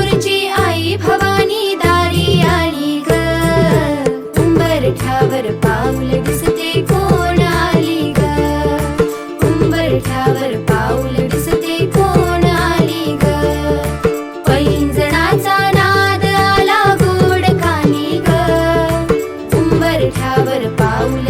पंढरपूरची आई भवानी दारी आली ग. उंबरठ्यावर पाऊल दिसते कोण आली ग उंबरठ्यावर पाऊल दिसते कोण आली ग. पैंजणाचा नाद आला गोड कानी ग उंबरठ्यावर पाऊल